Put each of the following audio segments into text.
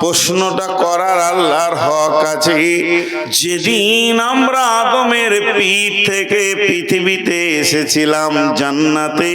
প্রশ্নটা করার আল্লাহর হক আছে। যেদিন আমরা আদমের পিঠ থেকে পৃথিবীতে এসেছিলাম জান্নাতে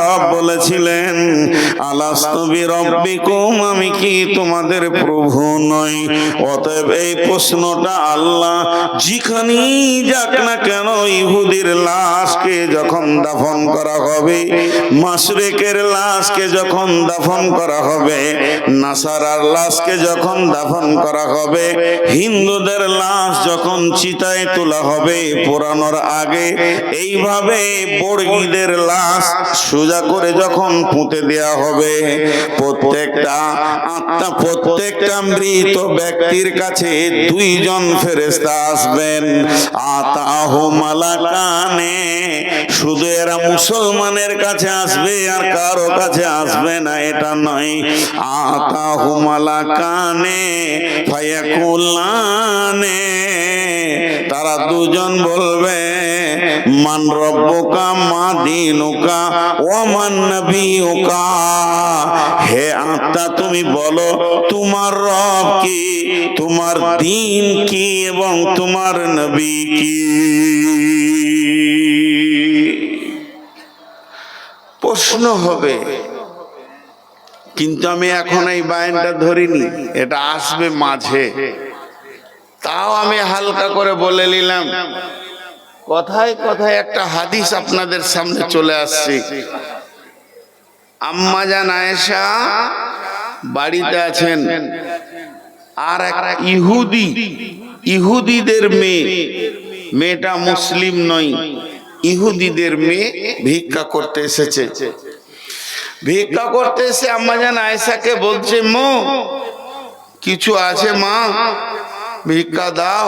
রব বলেছিলেন আলাস্তবি রব্বিকুম, আমি কি তোমাদের প্রভু নই? অতএব এই প্রশ্নটা আল্লাহ যেখানেই যাক না কেন ইহুদির লাশকে যখন দাফন করা হবে মাসরেকের লাশকে যখন দাফন করা হবে, নাসারার লাশকে যখন দাফন করা হবে, হিন্দুদের লাশ যখন চিতায় তোলা হবে পোড়ানোর আগে এইভাবে বর্গীদের লাশ সোজা করে যখন পুঁতে দেয়া হবে, প্রত্যেকটা আত্মা, প্রত্যেকটা মৃত ব্যক্তির কাছে দুইজন ফেরেস্তা আসবেন। আতাহ শুধু এরা মুসলমানের কাছে আসবে আর কারও কাছে আসবে না, এটা নয়। আতাহ মালাকানে ফায়াকুলানে তারা দুজন বলবে, মান রব্বুকা মা দিনুকা ও মান নবিউকা। হে আত্মা, তুমি বলো, তোমার রব কি? তোমার দিন কি এবং তোমার নবী কি? প্রশ্ন হবে, কিন্তু আমি এখন এই বায়নটা ধরিনি, এটা আসবে মাঝে। তাও আমি হালকা করে বলে নিলাম কথায় কথায় একটা হাদিস আপনাদের সামনে চলে আসছে। আম্মা জান আয়েশা বাড়িতে আছেন। আর এক ইহুদি, ইহুদিদের মেয়ে। মেয়েটা মুসলিম নয়, ইহুদিদের মেয়ে ভিক্ষা করতে এসেছে। ভিক্ষা করতে এসে আম্মা জান আয়েশাকে বলছে, মো, কিছু আছে মা? ভিক্ষা দাও।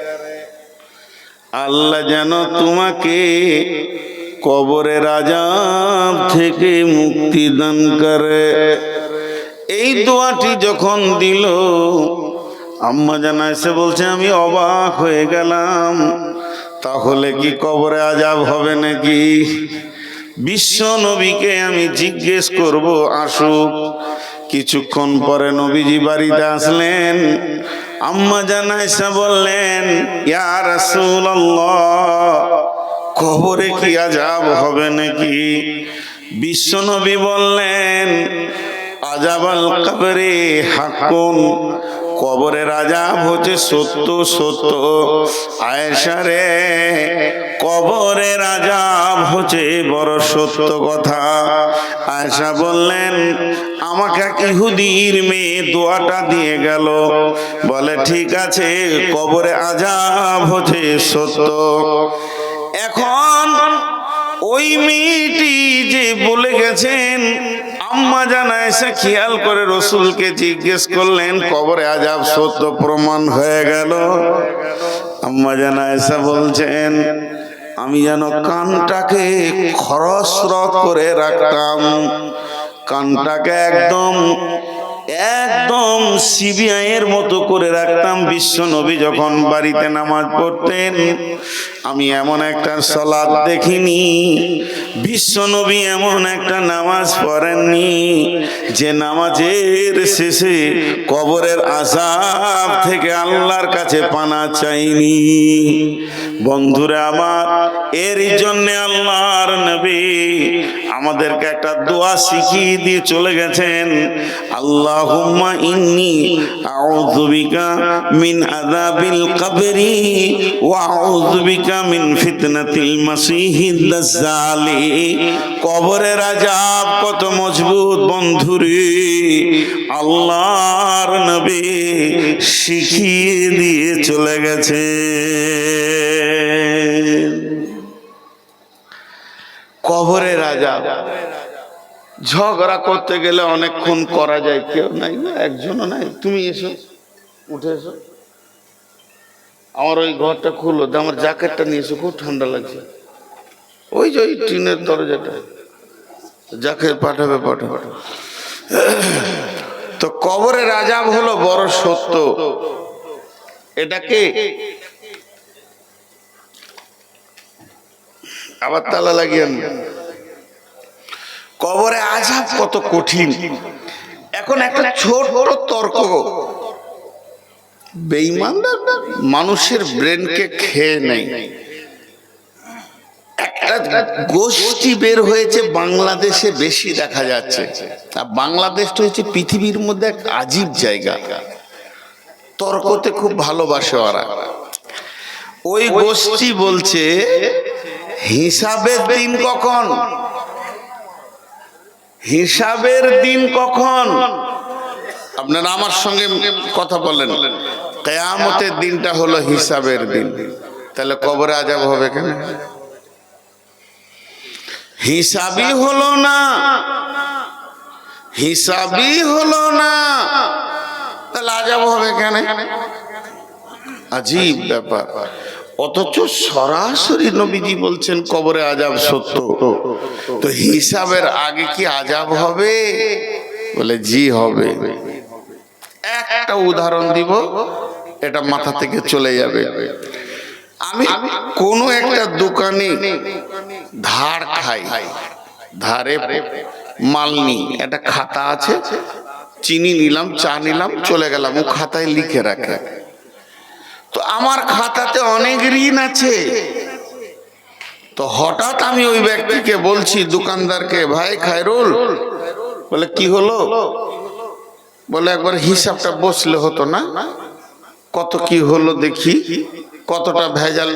আল্লাহ যেন তোমাকে কবরের আজাব থেকে মুক্তি দান করে। এই দোয়াটি যখন দিল, আম্মা জানা এসে বলছে, আমি অবাক হয়ে গেলাম। তাহলে কি কবরে আজাব হবে নাকি? বিশ্ব নবীকে আমি জিজ্ঞেস করব, আসুক। কিছুক্ষণ পরে নবীজি বাড়িতে আসলেন। আম্মা জানাইসা বললেন, ইয়া রাসূলুল্লাহ, কবরে কি আজাব হবে নাকি? বিশ্ব নবী বললেন আজাবাল কবরে হাকুন কবরের আজাব হচ্ছে সত্য সত্য। আয়েশা রে, কবরে আজাব হচ্ছে বড় সত্য কথা। আয়েশা বললেন, আমাকে এক ইহুদির মেয়ে দোয়াটা দিয়ে গেল। বলে, ঠিক আছে, কবরে আজাব হচ্ছে সত্য। এখন ওই মেয়েটি যে বলে গেছেন আম্মা জানা এসে খেয়াল করে রসুলকে জিজ্ঞেস করলেন, কবরে আজাব সত্য প্রমাণ হয়ে গেল? আম্মা জানা এসে বলছেন, আমি যেন কানটাকে খরস্রত করে রাখতাম। কানটাকে একদম একদম সিবিআই এর মতো করে রাখতাম। বিশ্ব নবী যখন বাড়িতে নামাজ পড়তেন, আমি এমন একটা সলাদ দেখিনি। বিশ্ব নবী এমন একটা নামাজ পড়েননি, যে নামাজের শেষে কবরের আজাব থেকে আল্লাহর কাছে পানা চাইনি। বন্ধুরা আমার এর জন্য আল্লাহর নবী আমাদেরকে একটা দোয়া শিখিয়ে দিয়ে চলে গেছেন। আল্লাহুম্মা ইন্নি আউযু মিন আযাবিল কবরি ওয়া আউযু মিন ফিতনাতিল মাসিহিদ দাজ্জালি। কবরের আযাব কত মজবুত বন্ধুরে, আল্লাহর নবী শিখিয়ে দিয়ে চলে গেছে কবরের রাজা। ঝগড়া করতে গেলে অনেকক্ষণ করা যায়, কেউ নাই না একজনও নাই। তুমি এসো, উঠে এসো। আমার ওই ঘরটা খুললো আমার জ্যাকেটটা নিয়ে এসো, খুব ঠান্ডা লাগছে। ওই যে ওই টিনের দরজাটা। জ্যাকেট পাঠাবে পাঠাবে। তো কবরে রাজা হলো বড় সত্য। এটাকে আবার তালা লাগিয়ে আনবেন। কবরে আজাব কত কঠিন। এখন একটা ছোট বড় তর্ক বেইমান মানুষের ব্রেনকে খেয়ে নেই একটা গোষ্ঠী বের হয়েছে, বাংলাদেশে বেশি দেখা যাচ্ছে। আর বাংলাদেশটা হচ্ছে পৃথিবীর মধ্যে এক আজীব জায়গা। তর্কতে খুব ভালোবাসে ওরা। ওই গোষ্ঠী বলছে হিসাবের দিন কখন? হিসাবের দিন কখন? আপনারা আমার সঙ্গে কথা বলেন। কেয়ামতের দিনটা হলো হিসাবের দিন। তাহলে কবরে আজাব হবে কেন? হিসাবই হলো না। হিসাবই হলো না। তাহলে আজাব হবে কেন? আজীব ব্যাপার। অথচ সরাসরি নবীজি বলছেন, কবরে আজাব সত্য। তো হিসাবের আগে কি আজাব হবে? বলে, জি হবে। একটা উদাহরণ দিব, এটা মাথা থেকে চলে যাবে। আমি কোনো একটা দোকানে ধার খাই, ধারে মাল নি একটা খাতা আছে, চিনি নিলাম, চা নিলাম, চলে গেলাম, ও খাতায় লিখে রাখে। তো আমার খাতাতে অনেক ঋণ আছে। তো হঠাৎ আমি ওই ব্যক্তিকে বলছি, দোকানদারকে, ভাই খায়রুল। বলে, কি হলো? বলে, একবার হিসাবটা বসলে হতো না। কত কি হলো দেখি, কতটা ভেজাল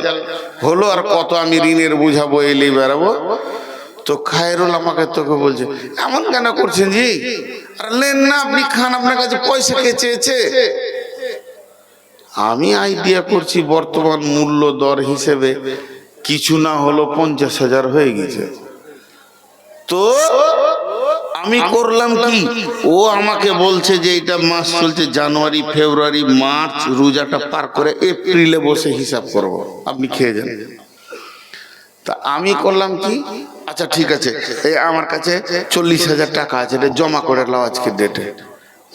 হলো আর কত আমি ঋণের বুঝাবো এলি বেড়াবো। তো খায়রুল আমাকে তোকে বলছে, এমন কেন করছেন জি? আর, নেন না, আপনি খান, আপনার কাছে পয়সা কে চেয়েছে? আমি আইডিয়া করছি বর্তমান মূল্য দর হিসেবে কিছু না হলো পঞ্চাশ হাজার হয়ে গেছে। তো আমি করলাম কি? ও আমাকে বলছে যে এটা মাস চলছে জানুয়ারি ফেব্রুয়ারি মার্চ রোজাটা পার করে এপ্রিলে বসে হিসাব করব। আপনি খেয়ে যান। তা আমি করলাম কি? আচ্ছা ঠিক আছে। এই আমার কাছে চল্লিশ হাজার টাকা আছে এটা জমা করে নাও আজকে ডেটে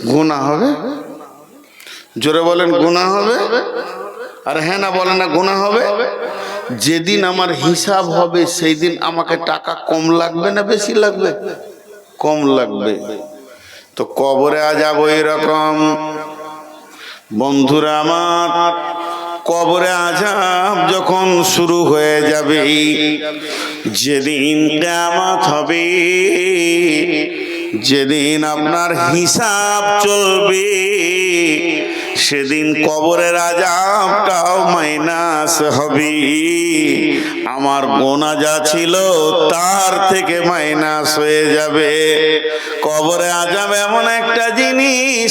গোনা হবে? জোরে বলেন গোনা হবে? আর হ্যাঁ না বলে না গোনা হবে? যেদিন আমার হিসাব হবে সেই দিন আমাকে টাকা কম লাগবে না বেশি লাগবে? কম লাগবে। তো কবরে আ যাব এরকম। বন্ধুরা আমার কবরে আজাব যখন শুরু হয়ে যাবে। যেদিন কেমত হবে যেদিন আপনার হিসাব চলবে সেদিন কবরের আজাবটাও মাইনাস হবে। আমার গোনা যা ছিল তার থেকে মাইনাস হয়ে যাবে। কবরে আজাব এমন একটা জিনিস,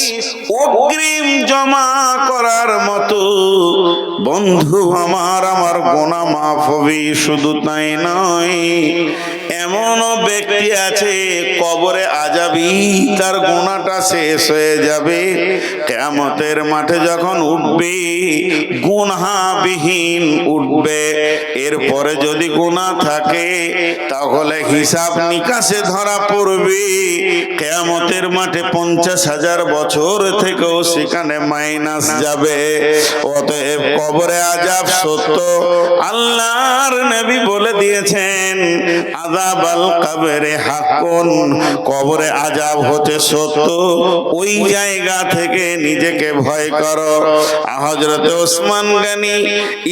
অগ্রিম জমা করার মতো। বন্ধু আমার আমার গোনা মাফ হবে, শুধু তাই নয় এমনও ব্যক্তি আছে, কবরে আজাবি তার গোনাটা শেষ হয়ে যাবে। কেমতের মাঠে যখন উঠবে, গুনহাবিহীন উঠবে, এরপরে যদি গুণা থাকে, তাহলে হিসাব নিকাশে ধরা পড়বে। কেয়ামতের মাঠে পঞ্চাশ হাজার বছর থেকেও সেখানে মাইনাস যাবে। অতএব কবরে আজাব সত্য। আল্লাহর নবী বলে দিয়েছেন আজাব আল কবরে হাকুন কবরে আজাব হতে সত্য। ওই জায়গা থেকে নিজেকে ভয় করো। হজরত ওসমান গানি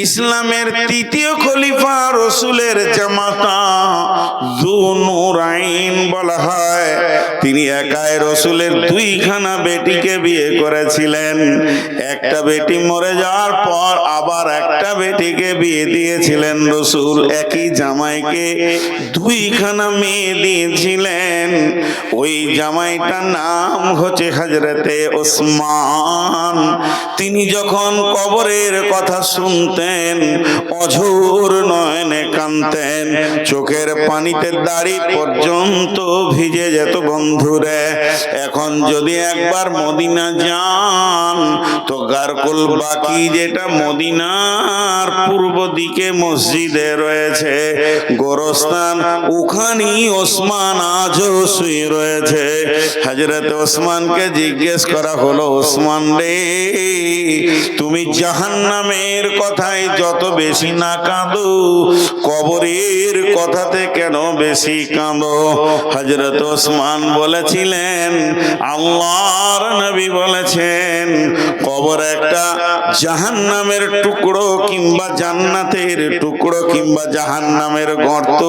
ইসলামের তৃতীয় খলিফা রসুলের জামাতা জুনুরাইন বলা হয়। তিনি একাই রসুলের দুইখানা বেটিকে বিয়ে করেছিলেন। একটা বেটি মরে যাওয়ার পর আবার একটা বেটিকে বিয়ে দিয়েছিলেন রসুল। একই জামাইকে দুইখানা মেয়ে দিয়েছিলেন। ওই জামাইটার নাম হচ্ছে হজরতে ওসমান। তিনি যখন কবরের কথা শুনতেন, অঝোর নয়নে কানতেন চোখের পানিতে দাড়ি পর্যন্ত ভিজে যেত বন্ধুরে। এখন যদি একবার মদিনা যান, তো গারকুল বাকি যেটা মদিনার পূর্ব দিকে মসজিদে রয়েছে। গোরস্থান ওখানেই ওসমান আজও শুয়ে রয়েছে। হজরত ওসমানকে জিজ্ঞেস করা হলো, ওসমান রে তুমি জাহান্নামের কথায় যত বেশি না কাঁদো, কবরের কথাতে কেন বেশি কাঁদো? হজরত ওসমান বলেছিলেন, আল্লাহর নবী বলেছেন, কবর একটা জাহান্নামের টুকরো কিংবা জান্নাতের টুকরো কিংবা জাহান্নামের গর্ত।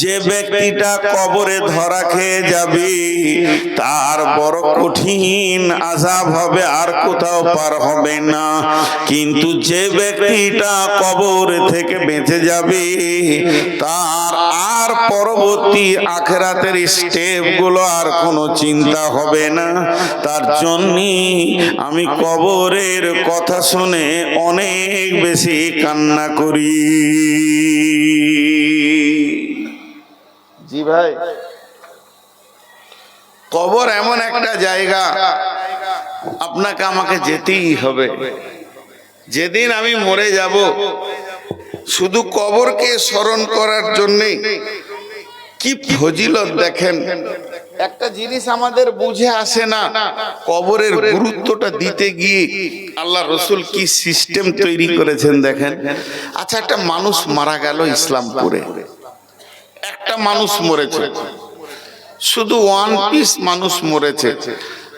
যে ব্যক্তিটা কবরে ধরা খেয়ে যাবে, তার বড় কঠিন আজাব হবে, আর কোথাও পার হবে না। কিন্তু যে ব্যক্তিটা কবর থেকে বেঁচে যাবে, তার আর পরবর্তী আখেরাতের স্টেপগুলো আর কোনো চিন্তা হবে না। তার জন্যই আমি কবরের কথা শুনে অনেক বেশি কান্না করি। জি ভাই। কবর এমন একটা জায়গা আপনাকে আমাকে যেতেই হবে। যেদিন আমি মরে যাব, শুধু কবরকে স্মরণ করার জন্যে কি ফজিলত দেখেন, একটা জিনিস আমাদের বুঝে আসে না, কবরের গুরুত্বটা দিতে গিয়ে আল্লাহ রসুল কি সিস্টেম তৈরি করেছেন দেখেন। আচ্ছা একটা মানুষ মারা গেল ইসলাম ইসলামপুরে। একটা মানুষ মরেছে। শুধু ওয়ান পিস মানুষ মরেছে।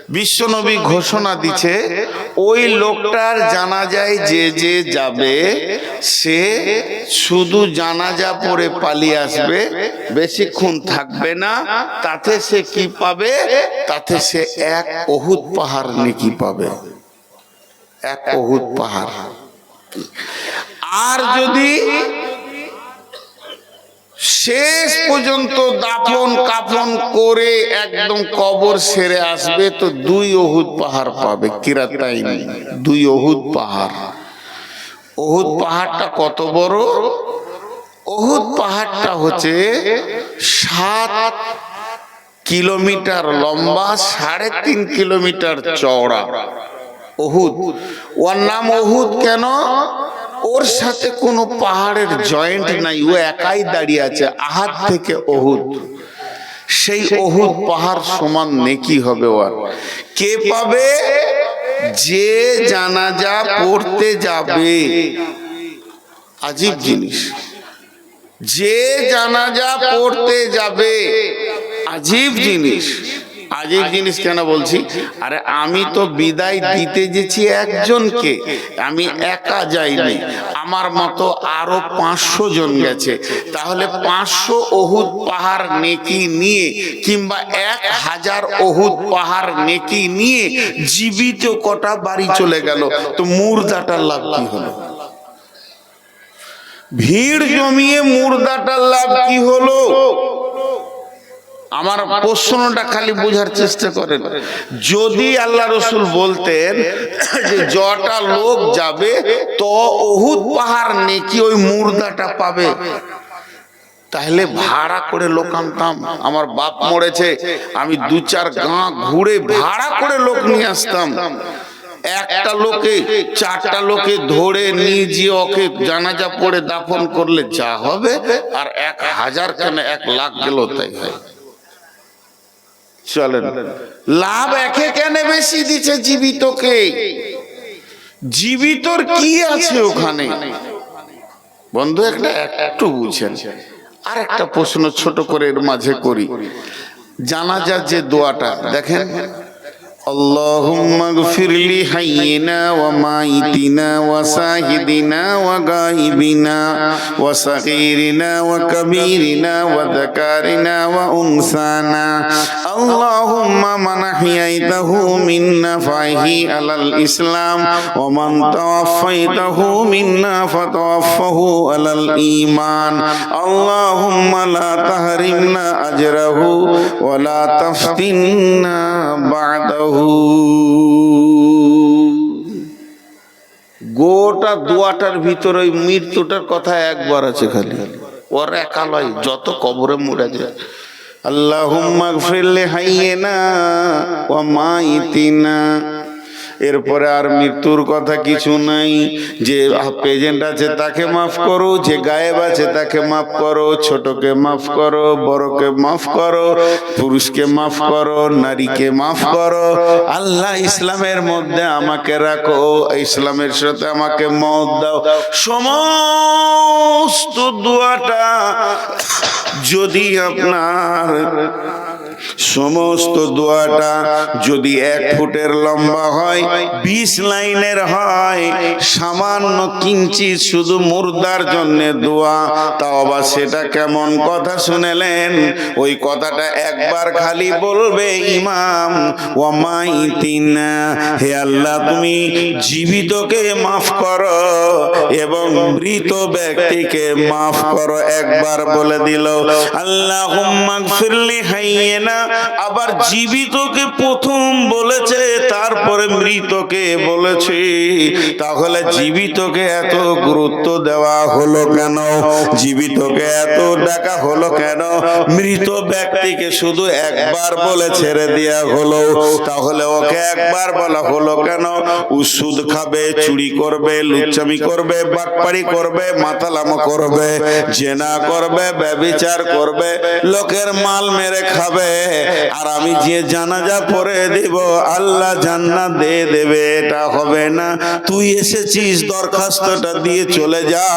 বিশ্বনবী ঘোষণা দিচ্ছে ওই লোকটার জানাজায় যে যে যাবে সে শুধু জানাজা পরে পালিয়ে আসবে বেশিক্ষণ থাকবে না তাতে সে কি পাবে? তাতে সে এক অহুত পাহাড় নেকি পাবে। এক অহুত পাহাড়। আর যদি শেষ পর্যন্ত দাফন কাফন করে একদম কবর সেরে আসবে তো দুই অহুদ পাহাড় পাবে কিরাতাই দুই অহুদ পাহাড়। অহুদ পাহাড়টা কত বড়? অহুদ পাহাড়টা হচ্ছে সাত কিলোমিটার লম্বা, সাড়ে তিন কিলোমিটার চওড়া। অহুদ ওর নাম অহুদ কেন? ওর সাথে কোনো পাহাড়ের জয়েন্ট নাই ও একাই দাঁড়িয়ে আছে আহাত থেকে অহুদ সেই অহুদ পাহাড় সমান নেকি হবে ওর। কে পাবে? যে জানাজা পড়তে যাবে। আজীব জিনিস। যে জানাজা পড়তে যাবে আজীব জিনিস। আজীব জিনিস কেন বলছি? আরে আমি তো বিদায় দিতে গেছি একজনকে। আমি একা যাইনি। আমার মতো আরও পাঁচশো জন গেছে। তাহলে পাঁচশো অহুদ পাহাড় নেকি নিয়ে কিংবা এক হাজার অহুদ পাহাড় নেকি নিয়ে জীবিত কটা বাড়ি চলে গেল। তো মুর্দাটার লাভ কি হলো? ভিড় জমিয়ে মুর্দাটার লাভ কি হলো? আমার প্রশ্নটা খালি বোঝার চেষ্টা করেন। যদি আল্লাহ রসুল বলতেন যে জটা লোক যাবে, তো অহুদ পাহাড় নেকি ওই মুর্দাটা পাবে। তাহলে ভাড়া করে লোক আনতাম। আমার বাপ মরেছে, আমি দু চার গাঁ ঘুরে ভাড়া করে লোক নিয়ে আসতাম। একটা লোকে, চারটা লোকে ধরে নিয়ে গিয়ে ওকে জানাজা পড়ে দাফন করলে যা হবে, আর এক হাজার কেন এক লাখ গেল তাই হয়। চলেন। লাভ একে কেন বেশি দিচ্ছে জীবিতকে? জীবিতর কি আছে ওখানে? বন্ধু একটা একটু বুঝেন। আর একটা প্রশ্ন ছোট করে এর মাঝে করি। জানাজার যে দোয়াটা দেখেন اللهم اغفر لحينا وميتنا وساهدنا وغائبنا وصغيرنا وكبيرنا وذكارنا وأنثانا. اللهم من أحييته منا فأحيه على الإسلام ومن توفيته منا فتوفه على الإيمان. اللهم لا تحرمنا أجره ولا تفتنا بعده. গোটা দুয়াটার ভিতরে ওই মৃত্যুটার কথা একবার আছে খালি। ওর একালয়, যত কবরে মরে যায়। আল্লাহ হাইয়ে না ও মাইতিনা। এরপরে আর মৃত্যুর কথা কিছু নাই। যে প্রেজেন্ট আছে তাকে মাফ করো, যে গায়েব আছে তাকে মাফ করো, ছোটকে মাফ করো, বড়কে মাফ করো, পুরুষকে মাফ করো, নারীকে মাফ করো। আল্লাহ ইসলামের মধ্যে আমাকে রাখো, ইসলামের সাথে আমাকে মত দাও। সমস্ত দোয়াটা যদি আপনার সমস্ত দোয়াটা যদি এক ফুটের লম্বা হয়, বিশ লাইনের হয়, সামান্য কিঞ্চিত শুধু মুর্দার জন্য দোয়া। তাও আবার সেটা কেমন কথা শুনেলেন? ওই কথাটা একবার খালি বলবে ইমাম। ওয়ামাইতিনা হে আল্লাহ, তুমি জীবিতকে মাফ করো এবং মৃত ব্যক্তিকে মাফ করো। একবার বলে দিল আল্লাহ ফিরলি হাইয়েনা আবার জীবিতকে প্রথম বলেছে, তারপরে মৃতকে বলেছে। তাহলে জীবিতকে এত গুরুত্ব দেওয়া হলো কেন? জীবিতকে এত ডাকা হলো কেন? মৃত ব্যক্তিকে শুধু একবার বলে ছেড়ে দেওয়া হলো, তাহলে ওকে একবার বলা হলো কেন? ও সুদ খাবে, চুরি করবে, লুচ্চামি করবে বাটপাড়ি করবে, মাতালামো করবে, জেনা করবে, ব্যবিচার করবে, লোকের মাল মেরে খাবে আর আমি যে জানাজা পরে দেব, আল্লাহ জান্নাত দিয়ে দেবে, এটা হবে না। তুই এসেছিস, দরখাস্তটা দিয়ে চলে যা।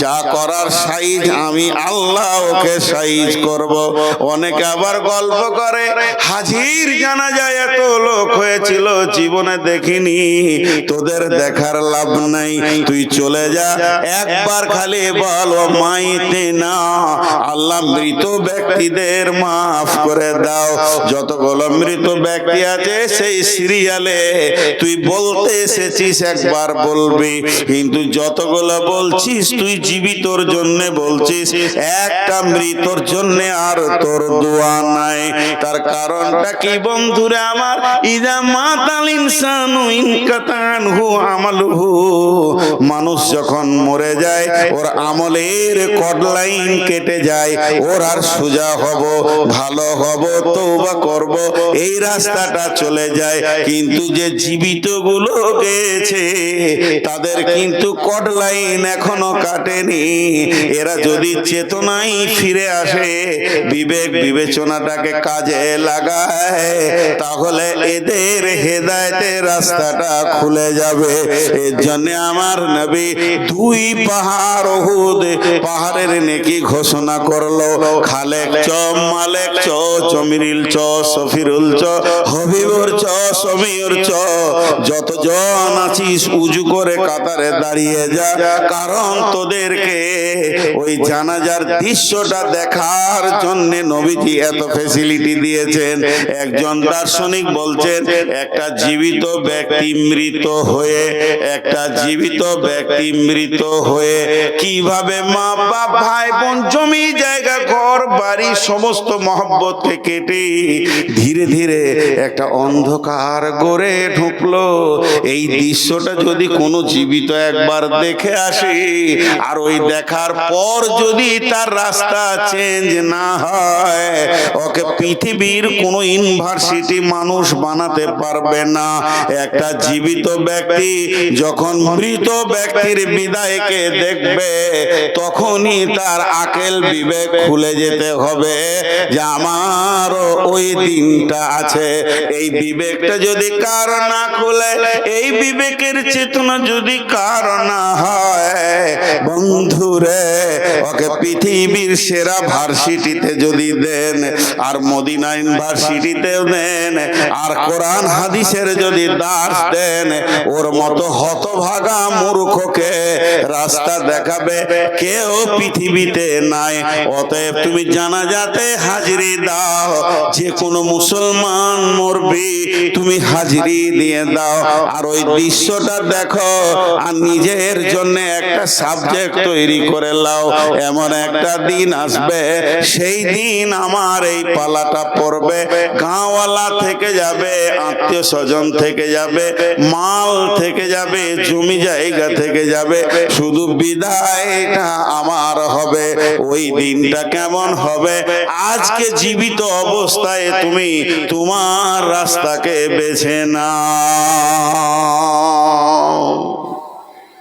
যা করার সাইজ আমি আল্লাহ ওকে সাইজ করব। অনেকে আবার গল্প করে, হাজির জানা যায় এত লোক হয়েছিল, জীবনে দেখিনি। তোদের দেখার লাভ নাই, তুই চলে যা। একবার খালি বল মাইতে না। আল্লাহ মৃত ব্যক্তিদের মাফ করে দাও যতগুলো মৃত ব্যক্তি আছে, সেই সিরিয়ালে তুই বলতে এসেছিস, একবার বলবি। কিন্তু যতগুলো বলছিস, তুই জীবিতর জন্য বলছিস, একটা মৃতর জন্য আর তোর দোয়া নাই। তার কারণটা কি, বন্ধুরা আমার? ইদা মাতাল ইনকাতানহু আমালুহু। মানুষ যখন মরে যায়, ওর আমলের কডলাইন কেটে যায়, ওর আর সোজা হব, ভালো হব তৌবা করব, এই রাস্তাটা চলে যায়। কিন্তু যে জীবিতগুলো গেছে, তাদের কিন্তু কডলাইন এখনও কাটেনি। এরা যদি চেতনাই ফিরে আসে, বিবেক বিবেচনাটাকে কাজে লাগায়, তাহলে এদের হেদায়েতের রাস্তাটা খুলে যাবে। এর জন্য আমার নবী দুই পাহাড় ওহুদ পাহাড়ের নেকি ঘোষণা করল, খালেক চ মালেক চ জমিরিল চ, সফিরুল চ, হবিবুর চ, সমীর চ। যতজন আছিস উজু করে কাতারে দাঁড়িয়ে যা। কারণ তোদেরকে ওই জানাজার দৃশ্যটা দেখার জন্য নবীজি এত ফেসিলিটি দিয়েছেন। একজন দার্শনিক বলছেন, একটা জীবিত ব্যক্তি মৃত হয়ে, একটা জীবিত ব্যক্তি মৃত হয়ে কীভাবে মা বাপ ভাই বোন জমি, জায়গা, ঘর, বাড়ি, সমস্ত মহব্বতকে কেটে ধীরে ধীরে একটা অন্ধকার গড়ে ঢুকলো। এই দৃশ্যটা যদি কোনো জীবিত একবার দেখে আসে, আর ওই দেখার পর যদি তার রাস্তা চেঞ্জ না হয়, ওকে পৃথিবীর কোনো ইউনিভার্সিটি মানুষ বানাতে পারবে না। একটা জীবিত ব্যক্তি যখন মৃত ব্যক্তির বিদায়কে দেখবে, তখনই তার আকেল বিবেক খুলে যেতে হবে যে আমার তোমারও ওই দিনটা আছে। এই বিবেকটা যদি কার না খুলে, এই বিবেকের চেতনা যদি কার না হয়, বন্ধুরে, ওকে পৃথিবীর সেরা ভার্সিটিতে যদি দেন, আর মদিনা ইউনিভার্সিটিতেও দেন, আর কোরআন হাদিসের যদি দাস দেন, ওর মতো হতভাগা মূর্খকে রাস্তা দেখাবে কেউ পৃথিবীতে নাই। অতএব তুমি জানা যাতে হাজিরি যে কোনো মুসলমান মরবি, তুমি হাজিরি দিয়ে দাও। আর ওই দৃশ্যটা দেখো, আর নিজের জন্য একটা সাবজেক্ট তৈরি করে লাও। এমন একটা দিন আসবে, সেই দিন আমার এই পালাটা পড়বে। গাঁওয়ালা থেকে যাবে, আত্মীয় স্বজন থেকে যাবে, মাল থেকে যাবে, জমি জায়গা থেকে যাবে। শুধু বিদায়টা আমার হবে, ওই দিনটা কেমন হবে? আজকে জীবিত অবস্থায় তুমি তোমার রাস্তাকে বেছে নাও।